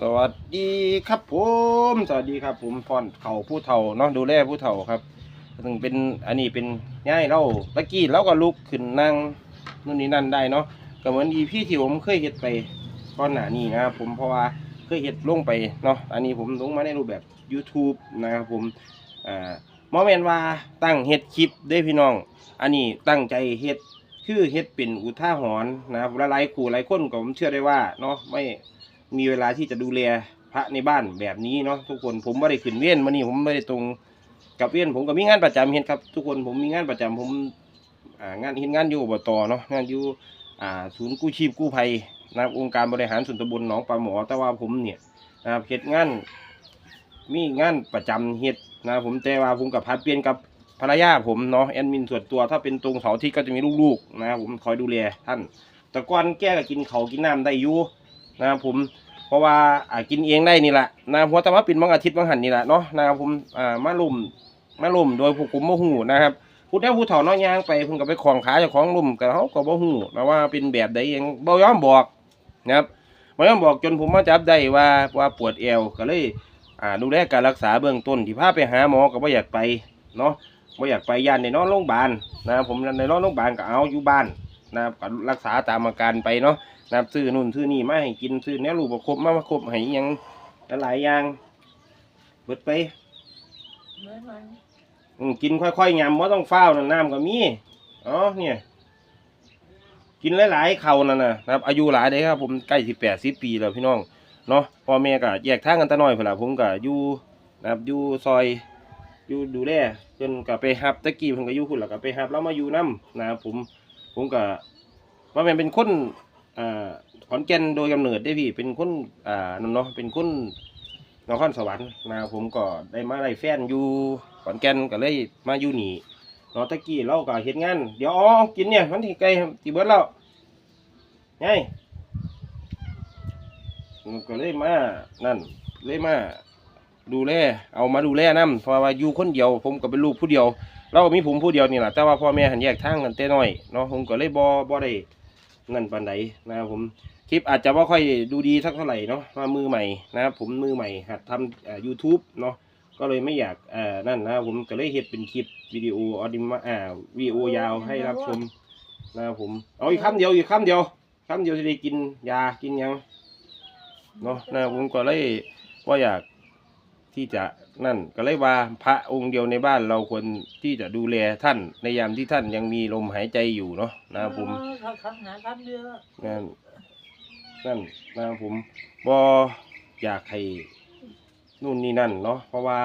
สวัสดีครับผม สวัสดีครับผมพรเขาผู้เฒ่าเนาะดูแลผู้เฒ่าครับถึงเป็นอันนี้เป็นง่ายเราตะกี้เราก็ลุกขึ้นนั่งนู่นนี่นั่นได้เนาะก็เหมือนอีพี่ที่ผมเคยเฮ็ดไปก่อนหน้านี้นะครับผมเพราะว่าเคยเฮ็ดลงไปเนาะอันนี้ผมลงมาในรูปแบบ YouTube นะครับผมอ่าโมเมนว่าตั้งเฮ็ดคลิปเด้พี่น้อง อันนี้ตั้งใจเฮ็ดคือเฮ็ดเป็นอุท่าหรณ์นะครับหลายๆคู่หลายคนก็ผมเชื่อได้ว่าเนาะไม่ มีเวลาที่จะดูแลพระในบ้านแบบนี้เนาะทุกคนผมไม่ได้ขึ้นเวียนมานี่ผมไม่ได้ตรงกับเวียนผมก็มีงานประจำเห็นครับ ทุกคนผมมีงานประจำผมงานเห็นงานอยู่อบตเนาะงานอยู่ศูนย์กู้ชีพกู้ภัยนะครับองค์การบริหารส่วนตำบลหนองปลาหมอแต่ว่าผมเนี่ยนะครับเฮ็ดงานมีงานประจำเฮ็ดนะผมแต่ว่าผมกับพัดเปลี่ยนกับภรรยาผมเนาะแอดมินส่วนตัวถ้าเป็นตรงเสาที่ก็จะมีลูกๆนะครับผมคอยดูแลท่าน แต่ก่อนแกก็กินเขากินน้ำได้อยู่นะครับผม เพราะว่าอ่ากินเองได้นี่แหละนะครับเพราะแต่ว่าป็นบางอาทิตย์บางหันนี่แหละเนาะนะครับผมอ่ามาลุ่มมาลุ่มโดยผู้คุมบ่หูนะครับผู้เฒ่าผู้เฒ่าน้อยย่างไปเพิ่นก็ไปของขาเจ้าของลุ่มกับเขาก็บ่หูนะว่าเป็นแบบใดยังบ่ยอมบอกนะครับบ่ยอมบอกจนผมมาจับได้ว่าว่าปวดเอวก็เลยอ่าดูแลการรักษาเบื้องต้นที่พาไปหาหมอก็บ่อยากไปเนาะบ่อยากไปยานในนอนโรงพยาบาลนะครับผมในนอนโรงพยาบาลก็เอาอยู่บ้านนะครับก็รักษาตามอาการไปเนาะ นับซื้อนู่นซื้อนี่มาให้กินซื้อแนวรูปประครบมาประครบให้หยังหลายๆอย่างเบิดไปเหมือนมันอืมกินค่อยๆยำว่าต้องเฝ้านั่นน้ำก็มีอ๋อเนี่ย กินหลายๆเข่านั่นน่ะนะครับ อายุหลายเด้ครับ ผมใกล้สิบแปดสิบปีแล้วพี่น้องเนาะพ่อแม่ก็แยกทางกันแตะน้อยเพื่นล่ะผมก็อยู่นะครับอยู่ซอยอยู่ดูแลจนก็ไปฮับตะกี้ผมก็อยู่คุณแล้วก็ไปฮับแล้วมาอยู่น้ำนะครับผมผมก็ว่าแม่นเป็นคน ขอนแก่นโดยกำเนิดได้พี่เป็นคนอ่านนเนาะเป็นคนนครสวรรค์นะผมก็ได้มาได้แฟนอยู่ขอนแก่นก็เลยมาอยู่นี่เนาะตะกี้เราก็เฮ็ดงานเดี๋ยวอ๋อกินเนี่ยมันที่ไกลที่เบิดแล้วไงก็เลยมานั่นเลยมาดูแลเอามาดูแลนํเพราะว่าอยู่คนเดียว ผมก็เป็นลูกผู้เดียว เราก็มีผมผู้เดียวนี่แหละแต่ว่าพ่อแม่หันแยกทางกันแต่น้อยเนาะผมก็เลยบ่บ่ได้ นั่นปานใดนะครับผมคลิปอาจจะว่าค่อยดูดีสักเท่าไหร่เนาะมามือใหม่นะครับผมมือใหม่หัดทำอ่า YouTube เนาะก็เลยไม่อยากอ่านั่นนะครับผมก็เลยเฮ็ดเป็นคลิปวิดีโอออดิมาอ่าวิดีโอยาวให้รับชมนะครับผมเอาอีกคำเดียวอีกคำเดียวคำเดียวจะได้กินยากินหยังเนาะนะครับผมก็เลยว่าอยาก ที่จะนั่นก็เลยว่าพระองค์เดียวในบ้านเราควรที่จะดูแลท่านในยามที่ท่านยังมีลมหายใจอยู่เนาะนะครับผมเขาคำหาคำเดียวนั่นนั่นนะครับผมบออยากให้นู่นนี่นั่นเนาะเพราะว่า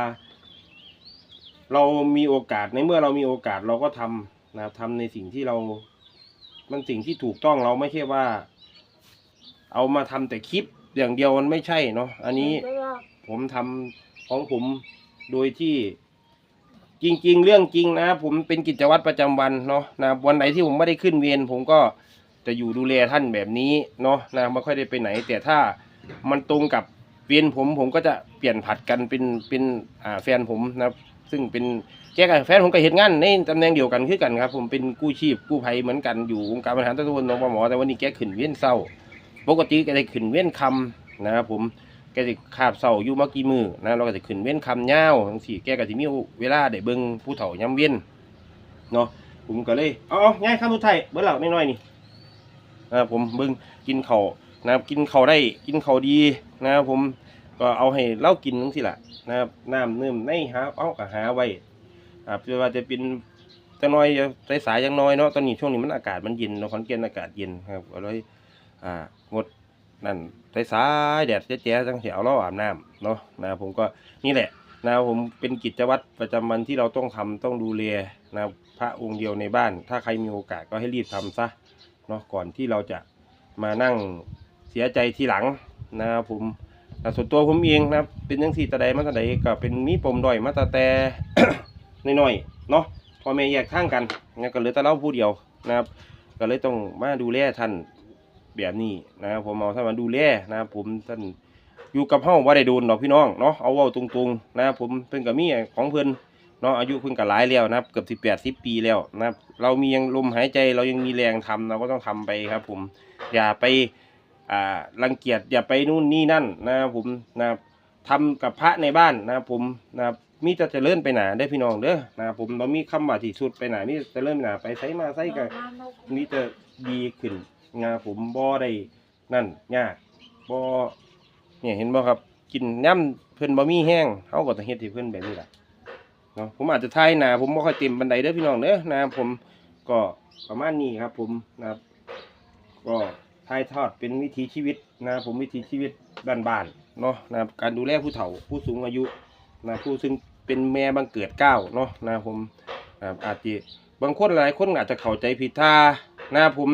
เรามีโอกาสในเมื่อเรามีโอกาสเราก็ทำนะครับทำในสิ่งที่เรา มันสิ่งที่ถูกต้องเราไม่ใช่ว่า เอามาทำแต่คลิปอย่างเดียวมันไม่ใช่เนาะอันนี้ผมทำ ของผมโดยที่จริง ๆ เรื่องจริงนะ ผมเป็นกิจวัตรประจำวันเนาะนะวันไหนที่ผมไม่ได้ขึ้นเวรผมก็จะอยู่ดูแลท่านแบบนี้เนาะนะไม่ค่อยได้ไปไหน แต่ถ้ามันตรงกับเวรผมผมก็จะเปลี่ยนผัดกันเป็นเป็นอ่าแฟนผมนะครับซึ่งเป็นแกกับแฟนผมก็เห็นงานในตำแหน่งเดียวกันคือกันครับ ผมเป็นกู้ชีพกู้ภัยเหมือนกันอยู่องค์การบริหารตำบลหนองปลาหมอแต่วันนี้แกขึ้นเวียนเศร้า ปกติแกได้ขึ้นเวียนคำนะครับผม แกสิคาบเสาอยู่มากี่มือนะเราก็จะขึ้นเว้นคำยาทั้งสี่แกก็สิมีเวลาได้เบิ่งผู้เฒ่าย้ำเว้นเนาะผมก็เลยเอ๋อง่ายคำสุดท้ายเบิ่งเหล่าน้อยๆนี่นะผมเบิ่งกินเขานะครับกินเขาได้กินเขาดีนะครับผมก็เอาให้เล่ากินทั้งสิล่ะนะครับน้ำเนื่มในหาเอาก็หาไว้อ่าเพื่อว่าจะเป็นจะน้อยสายๆยังน้อยเนาะตอนนี้ช่วงนี้มันอากาศมันเย็นเนาะขอนแก่นอากาศเย็นครับก็เลยอ่างด นั่นสายๆแดดแจ๊ะๆจังเสียวเราอาบน้ำเนาะนะผมก็นี่แหละนะผมเป็นกิจวัตรประจำวันที่เราต้องทำต้องดูแลนะพระองค์เดียวในบ้าน ถ้าใครมีโอกาสก็ให้รีบทำซะเนาะก่อนที่เราจะมานั่งเสียใจทีหลังนะครับผมอะส่วนตัวผมเองนะเป็นยังสี่ตะใดมาตะใดก็เป็นมีปมด้อยมาตะแต่น้อยๆเนาะพอแม่แยกทางกันนี่ยก็เหลือแต่เราผู้เดียวนะครับ ก็เลยต้องมาดูแลท่าน แบบนี้นะครับผมเอาท่านมาดูแลนะครับผมท่านอยู่กับเฮาว่าได้โดนดอกพี่น้องเนาะเอาเว้าตรงๆนะครับผมเพิ่นก็มีของเพิ่นเนาะอายุเพิ่นก็หลายแล้วนะครับเกือบสิบแปดสิบปีแล้วนะครับเรามียังลมหายใจเรายังมีแรงทำเราก็ต้องทำไปครับ ผมอย่าไปอ่ารังเกียจอย่าไปนู่นนี่นั่นนะครับผมนะครับทำกับพระในบ้านนะครับผมนะครับมีแต่จะเลื่อนไปหนาได้พี่น้องเด้อนะครับผมเรามีคำว่าที่สุดไปหนามีแต่จะเลื่อนไปหนาไปใช้มาใช้กันมีแต่ดีขึ้น งาผมบ่ได้นั่นยากบ่เนี่ยเห็นบ่ครับกินย่ำเพิ่นบ่มีแห้งเฮาก็ต้องเฮ็ดให้เพิ่นแบบนี้ล่ะเนาะผมอาจจะทายหนาผมบ่ค่อยเต็มปานใดเด้อพี่น้องเด้อนะผมก็ประมาณนี้ครับ ผมนะครับ ก็ถ่ายทอดเป็นวิถีชีวิตนะผมวิถีชีวิตบ้านๆเนาะนะครับการดูแลผู้เฒ่าผู้สูงอายุนะผู้ซึ่งเป็นแม่บังเกิดเก้าเนาะนะผมอาจจะบางคนหลายคนอาจจะเข้าใจผิดท่านะผม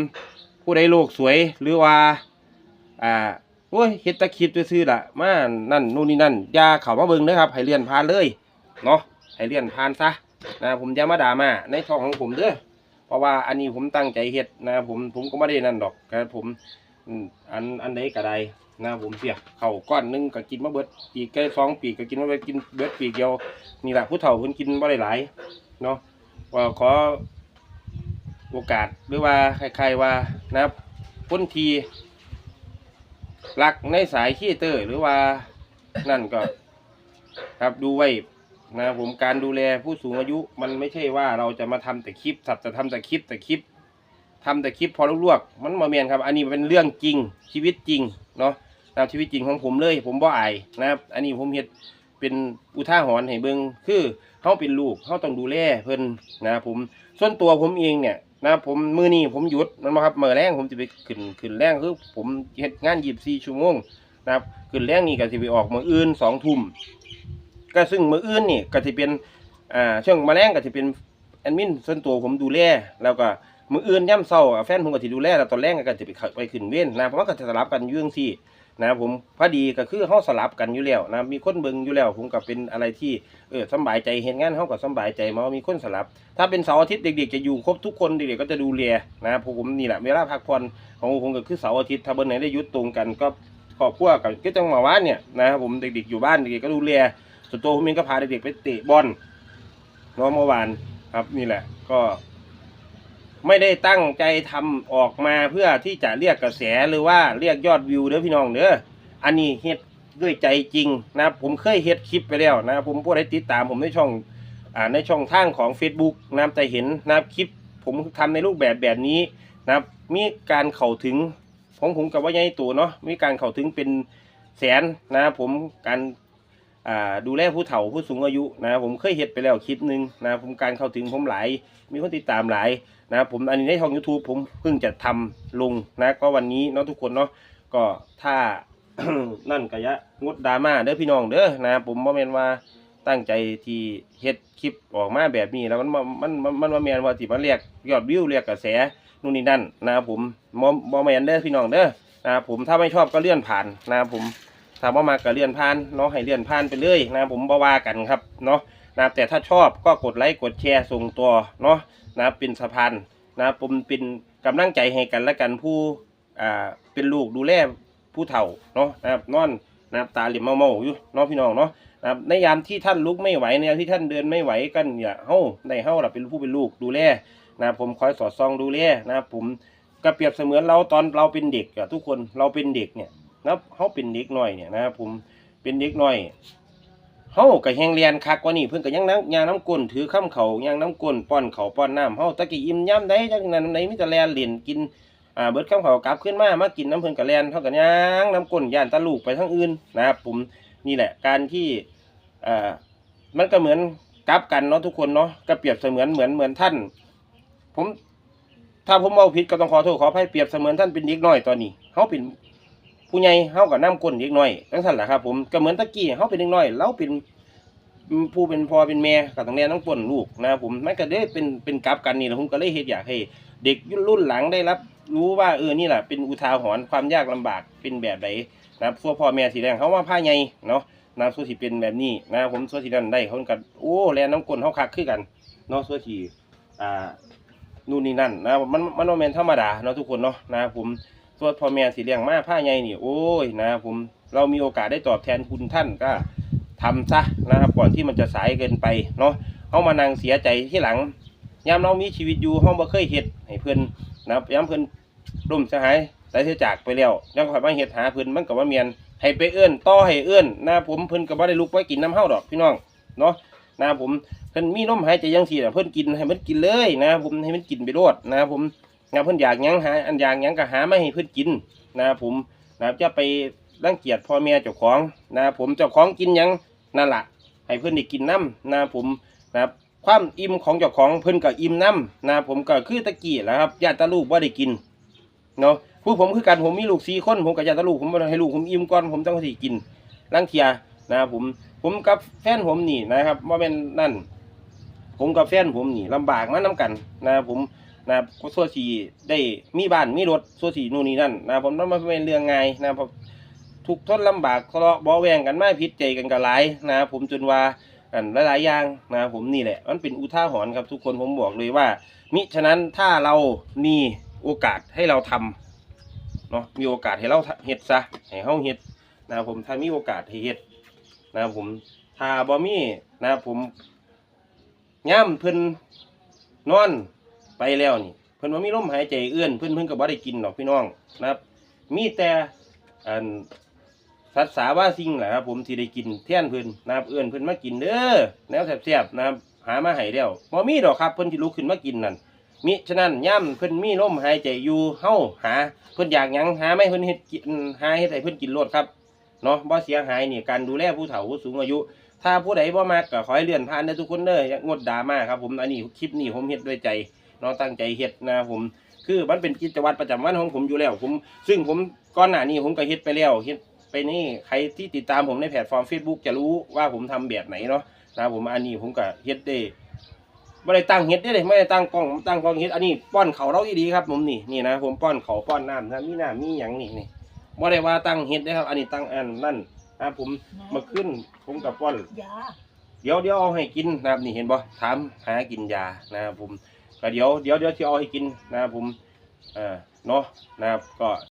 ผู้ใดโลกสวยหรือว่า อ่าโอ้ยเฮ็ดตะคิดซื่อๆล่ะมานั่นนู่นนี่นั่นอย่าเข้ามาเบิ่งเด้อครับ ให้เลื่อนผ่านเลยเนาะให้เลื่อนผ่านซะนะผมอย่ามาด่ามาในช่องของผมเด้อเพราะว่าอันนี้ผมตั้งใจเฮ็ดนะผมผมก็ไม่ได้นั่นดอกครับผมอันอันใดก็ได้นะผมเสียเข้าก้อนหนึงก็กินมาเบิดปีกใกล้สองปีกก็กินมาเบิดกินเบิดปีกเดียวนี่แหละผู้เฒ่าเพิ่นกินบ่ได้หลายเนาะว่าขอ โอกาสหรือว่าใครๆว่านะครับพ้นทีรักในสายขี้เตอร์หรือว่านั่นก็ ครับดูไว้นะผมการดูแลผู้สูงอายุมันไม่ใช่ว่าเราจะมาทำแต่คลิปสัตว์จะทำแต่คลิปแต่คลิปทำแต่คลิปพอลวกๆมันมาเมียนครับ อันนี้เป็นเรื่องจริงชีวิตจริงเนาะตามชีวิตจริงของผมเลย ผมบ่อายนะครับ อันนี้ผมเฮ็ดเป็นอุท่าหรณ์ให้เบิงคือเขาเป็นลูกเขาต้องดูแลเพิ่นนะครับผมส่วนตัวผมเองเนี่ย นะครับผมมือนี้ผมหยุดมันบ่ครับเมื้อแรงผมจะไปขึ้นขึ้นแรงคือผมเฮ็ดงาน24ชั่วโมงนะครับขึ้นแรงนี่ก็สิไปออกมืออื่น2ทุ่มก็ซึ่งมืออื่นนี่ก็จะเป็นอ่าช่วงแมลงก็จะเป็นแอดมินส่วนตัวผมดูแลแล้วก็มืออื่นย่ำเศร้าแฟนผมก็สิดูแลแล้วตอนแรกก็จะไปข้าไปขึ้นเว้นนะเพราะว่าก็จะสลับกันยื่งที่ นะครับผมพอดีก็คือเฮาสลับกันอยู่แล้วนะมีคนเบิ่งอยู่แล้ว ผมก็เป็นอะไรที่เออสบายใจเห็นงานเฮาก็สบายใจมาว่ามีคนสลับ ถ้าเป็นเสาร์อาทิตย์เด็กๆจะอยู่ครบทุกคนเด็กๆก็จะดูแลนะครับผมนี่แหละเวลาพักผ่อนของผมก็คือเสาร์อาทิตย์ถ้าเบิ่นไหนได้ยุดตรงกันก็ครอบครัวกับก็จังหวะว่านเนี่ยนะครับผมเด็กๆอยู่บ้านเด็กๆก็ดูแลส่วนตัวผมเองก็พาเด็กๆไปเตะบอลเนาะเมื่อวานครับนี่แหละก็ ไม่ได้ตั้งใจทำออกมาเพื่อที่จะเรียกกระแสหรือว่าเรียกยอดวิวเด้อพี่น้องเด้ออันนี้เฮ็ดด้วยใจจริงนะผมเคยเฮ็ดคลิปไปแล้วนะผมผู้ใดติดตามผมในช่องอ่าในช่องทางของ Facebook นะจะเห็นนะคลิป ผมทำในรูปแบบแบบนี้นะมีการเข้าถึงของผมกับว่าใหญ่ตัวเนาะมีการเข้าถึงเป็นแสนนะผมการ ดูแลผู้เฒ่าผู้สูงอายุนะผมเคยเฮ็ดไปแล้วคลิปหนึ่งนะผมการเข้าถึงผมหลาย มีคนติดตามหลายนะผมอันนี้ในช่อง YouTube ผมเพิ่งจะทำลงนะก็วันนี้เนาะทุกคนเนาะก็ถ้านั่นก็อยะงดดราม่าเด้อพี่น้องเด้อนะผมบ่แม่นว่าตั้งใจที่เฮ็ดคลิปออกมาแบบนี้แล้วมันมันมันมันบ่แม่นว่าสิมาเรียกยอดวิวเรียกกระแสนู่นนี่นั่นนะผมบ่บ่แม่นเด้อพี่น้องเด้อนะผมถ้าไม่ชอบก็เลื่อนผ่านนะผม ถามว่ามากกับเลื่อนผ่านเนาะให้เลื่อนผ่านไปเลยนะผมบ่ว่ากันครับเนาะนะแต่ถ้าชอบก็กดไลค์กดแชร์ส่งตัวเนาะนะเป็นสะพานนะผมเป็นกำลังใจให้กันและกันผู้อ่าเป็นลูกดูแลผู้เฒ่าเนาะนะครับนอนนะครับตาเหลี่ยมเมาๆอยู่เนาะพี่น้องเนาะนะครับในยามที่ท่านลุกไม่ไหวในยามที่ท่านเดินไม่ไหวกันอย่าเฮ้าในเฮ้าล่ะเป็นผู้เป็นลูกดูแลนะผมคอยสอดส่องดูแลนะผมก็เปรียบเสมือนเราตอนเราเป็นเด็กอะทุกคนเราเป็นเด็กเนี่ย นะเขาเป็นเด็กน้อยเนี่ยนะครับผมเป็นเด็กน้อยเขาก็แหงเรียนคักกว่านี่เพิ่นก็ยังน้ำยางน้ำก้นถือข้ามเขายางน้ำก้นป้อนเขาป้อนน้ำเฮาตะกี้อิ่มย่ำได้จังนั้นไหนมีแต่แลนเล่นกินอ่าเบิดข้ามเขากลับขึ้นมามากินน้ำเพิ่นก็แลนเท่ากันยางน้ำก้นย่านตะลูกไปทั้งอื่นนะครับผมนี่แหละการที่อ่ามันก็เหมือนกลับกันเนาะทุกคนเนาะก็เปรียบเสมือนเหมือนเหมือนท่าน ผม ถ้าผมเอาผิดก็ต้องขอโทษขออภัยเปรียบเสมือนท่านเป็นเด็กน้อยตอนนี้เขาเป็น ผู้ใหญ่เฮากับน้ำก้นเด็กน้อยจังซั่นแหละครับผมก็เหมือนตะกี้เฮาเป็นเด็กน้อยเราเป็นผู้เป็นพ่อเป็นแม่ก็ต้องแลน้ำก้นลูกนะครับผมมันก็ได้เป็นเป็นกลับกันนี่แหละผมก็เลยเฮ็ดอยากให้ เด็กรุ่นหลังได้รับ รู้ว่าเออนี่แหละเป็นอุทาหรณ์ความยากลำบากเป็นแบบใดนนะครับส่วนพ่อแม่สีแดงเขาว่าผ้าใหญ่เนาะนะครับส่วนที่เป็นแบบนี้นะครับผมส่วนที่นั่นได้เขาก็โอ้แลน้ำก้นเฮาคักคือกันเนาะส่วนที่อ่านู่นนี่นั่นนะมันมันบ่แม่นธรรมดาเนาะทุกคนเนาะนะครับผม ส่วนพ่อแม่สีเลี้ยงมาผ้าใหญ่นี่โอ้ยนะครับผมเรามีโอกาสได้ตอบแทนคุณท่านก็ทำซะนะครับก่อนที่มันจะสายเกินไปเนาะเอามานั่งเสียใจที่หลังยามเรามีชีวิตอยู่ห้องบ่เคยเฮ็ดให้เพิ่อนนะครับยามเพิ่อนร่มสหายได้เสียจากไปแล้วยังคอยมาเฮ็ดหาเพิ่อนมันก็ว่าเมียนให้ไปเอื้อนต่อให้เอื้อนนะครับผมเพิ่อนก็บ่ได้ลุกไว้กินน้ำเฮาดอกพี่น้องเนาะนะครับผมเพิ่อนมีน้มหายใจจังซี่น่ะเพิ่อนกินให้มันกินเลยนะครับผมให้มันกินไปโลดนะครับผม นะเพิ่นอยากยังหาอันอยากยังก็หาไมาให้เพิ่นกินนะครับผมนะครับจะไปรังเกียจพ่อแม่เจ้าของนะครับผมเจ้าของกินยังนั่นละให้เพื่อนได้กินน้ำนะครับผมนะครับความอิ่มของเจ้าของเพื่อนก็อิ่มน้ำนะครับผมก็คือตะกี้แหละครับญาติลูกว่าได้กินเนาะผู้ผมคือกันผมมีลูกสี่คนผมกับญาติลูกผมให้ลูกผมอิ่มก่อนผมต้องสิกินลังเทียนะครับผมผมกับแฟนผมนี่นะครับว่าเป็นนั่น ผมกับแฟนผมนี่ลำบากมาน้กันนะครับผม นะครับส่วนสีได้มีบ้านมีรถส่วนสีนู่นนี่นั่นนะครับผมต้องมาเป็นเรื่องไงายนะครับทุกข์ทนลำบากทะเลาะเบาแวงกันไม่พิษใจกันก็หลายนะครับผมจนว่าอันหลายๆอย่างนะผมนี่แหละ มันเป็นอุทาหรณ์ครับทุกคนผมบอกเลยว่า มิฉะนั้นถ้าเรามีโอกาสให้เราทำเนาะมีโอกาสให้เราเฮ็ดซะให้เฮาเฮ็ดนะครับผมถ้ามีโอกาสให้เฮ็ดนะครับผมถ้าบ่มีนะครับผมย่ำเพิ่นนอน ไปแล้วนี่เพิ่นว่ามีลมหายใจเอื้อนเพิ่นเพิ่นก็บ่ได้กินหรอกพี่น้องนะครับ มีแต่อันสัตว์สาว่าสิ่งแหละครับผมที่ได้กินเที่ยนเพิ่นนะครับเอื้อนเพิ่นมากินเด้อแนวแซ่บๆนะครับหามาให้แล้วบ่มีดอกครับเพิ่นสิลุกขึ้นมากินนั่นมิฉะนั้นย่ำเพิ่นมีลมหายใจอยู่เฮาหาเพิ่นอยากหยังหาไม่เพิ่นเฮ็ดกินหาเฮ็ดให้เพิ่นกินโลดครับเนาะบ่เสียหายนี่การดูแลผู้เฒ่าผู้สูงอายุ ถ้าผู้ใดบ่มักก็ขอให้เลื่อนผ่านเด้ทุกคนเด้ออย่างดดราม่าครับผมอันนี้คลิปนี้ผมเฮ็ดด้วยใจ เนาะตั้งใจเฮ็ดนะครับผม คือมันเป็นกิจวัตรประจำวันของผมอยู่แล้ว ผม ซึ่งผมก่อนหน้านี้ผมก็เฮ็ดไปแล้วเฮ็ดไปนี่ใครที่ติดตามผมในแพลตฟอร์ม Facebook จะรู้ว่าผมทำแบบไหนเนาะนะครับผมอันนี้ผมก็เฮ็ดได้ไม่ได้ตั้งเฮ็ดได้เลยไม่ได้ตั้งกล้องตั้งกล้องเฮ็ดอันนี้ป้อนเขาเราดีๆครับผมนี่นี่นะผมป้อนเขาป้อนน้ำนะมีน้ำมีหยังนี่นี่ไม่ได้ว่าตั้งเฮ็ดนะครับ อันนี้ตั้งอันนั่นนะครับผมมาขึ้นผมกับป้อนยาเดี๋ยวเดี๋ยวเอาให้กินนะครับนี่เห็นบ่ถามหากินยานะครับผม ก็เดี๋ยวเดี๋ยวเดี๋ยวที่เอาให้กินนะครับผมอ่าเนาะนะครับก็